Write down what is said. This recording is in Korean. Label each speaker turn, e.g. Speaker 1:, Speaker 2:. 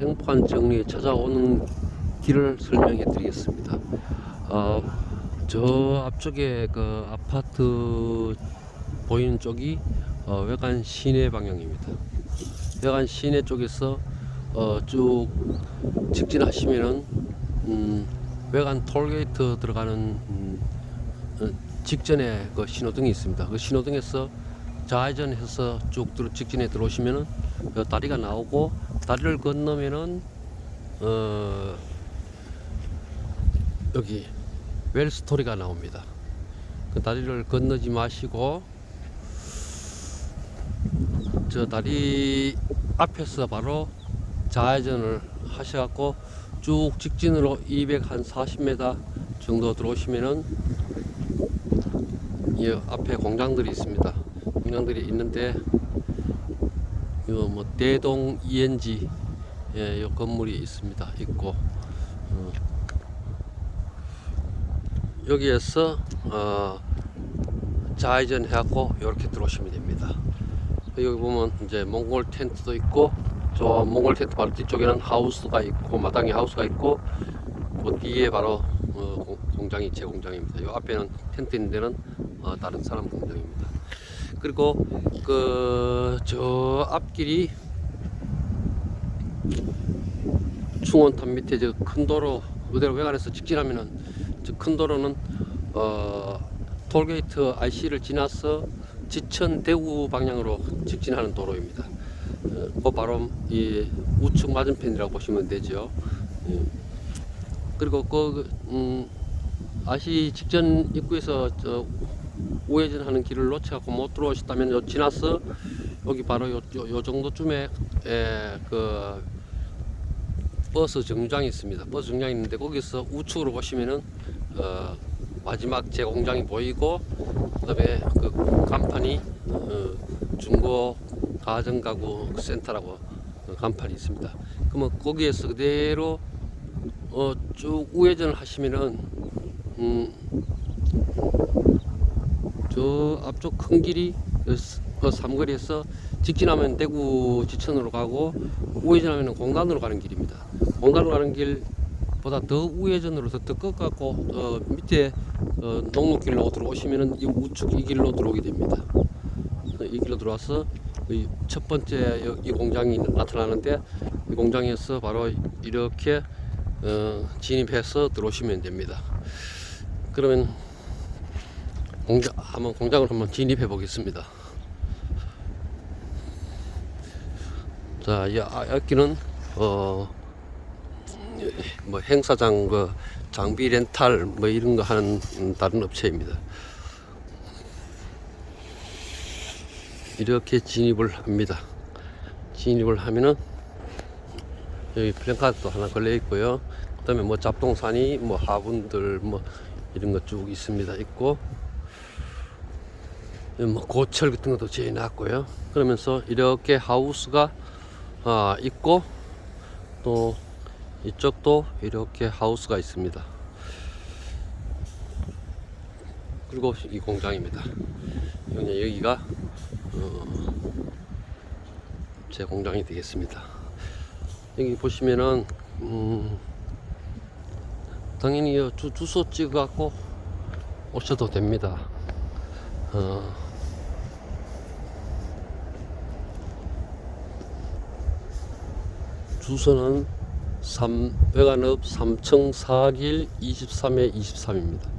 Speaker 1: 행판 정리에 찾아오는 길을 설명해 드리겠습니다. 어, 저 앞쪽에 그 아파트 보이는 쪽이 어, 외관 시내 방향입니다. 외관 시내 쪽에서 어, 쭉 직진하시면은 음, 외관 톨게이트 들어가는 음, 어, 직전에 그 신호등이 있습니다. 그 신호등에서 좌회전해서 쭉 들어 직진해 들어오시면은 그 다리가 나오고 다리를 건너면은 어 여기 웰스토리가 나옵니다. 그 다리를 건너지 마시고 저 다리 앞에서 바로 좌회전을 하셔갖고 쭉 직진으로 240m 정도 들어오시면은 이 앞에 공장들이 있습니다. 공장들이 있는데 이거 뭐 대동 ENG 예, 요 건물이 있습니다. 있고 어, 여기에서 어, 좌회전 해갖고 이렇게 들어오시면 됩니다. 여기 보면 이제 몽골 텐트도 있고 저 몽골 텐트 바로 뒤쪽에는 하우스가 있고 마당에 하우스가 있고 그 뒤에 바로 어, 공- 공장이 제 공장입니다. 이 앞에는 텐트 있는 데는 어, 다른 사람 공장입니다. 그리고 그 저 앞길이 충원탑 밑에 저 큰 도로 그대로 외관에서 직진하면은 저 큰 도로는 어 톨게이트 IC를 지나서 지천 대구 방향으로 직진하는 도로입니다. 어, 그 바로 이 우측 맞은편이라고 보시면 되죠. 예. 그리고 그 음, 아시 직전 입구에서 저 우회전하는 길을 놓쳐갖고 못 들어오셨다면 요 지나서 여기 바로 요, 요, 요 정도쯤에 에, 그 버스 정류장이 있습니다. 버스 정류장이 있는데 거기서 우측으로 보시면은 어, 마지막 제 공장이 보이고 그다음에 그 간판이 어, 중고 가정 가구 센터라고 그 간판이 있습니다. 그러면 거기에서 그대로 어, 쭉 우회전을 하시면은 음, 저 앞쪽 큰 길이 그 삼거리에서 직진하면 대구 지천으로 가고 우회전하면 공단으로 가는 길입니다. 공단으로 가는 길보다 더 우회전으로 더, 더 꺾고 어, 밑에 어, 농로길로 들어오시면은 이 우측 이 길로 들어오게 됩니다. 어, 이 길로 들어와서 이첫 번째 여- 이 공장이 나타나는데 이 공장에서 바로 이렇게 어, 진입해서 들어오시면 됩니다. 그러면 공장 한번 공장을 한번 진입해 보겠습니다. 자, 이 아- 여기는 어, 뭐 행사장 그 장비 렌탈 뭐 이런 거 하는 음, 다른 업체입니다. 이렇게 진입을 합니다. 진입을 하면은 여기 플랜카드도 하나 걸려 있고요. 그다음에 뭐 잡동사니 뭐 화분들 뭐 이런 거 쭉 있습니다. 있고 뭐 고철 같은 것도 재놨고요. 그러면서 이렇게 하우스가 아, 있고 또 이쪽도 이렇게 하우스가 있습니다. 그리고 이 공장입니다. 여기- 여기가 어, 제 공장이 되겠습니다. 여기 보시면은 음, 당연히 이 주, 주소 찍어갖고 오셔도 됩니다. 어, 주소는 3, 외관읍 3층 4길 23에 23입니다.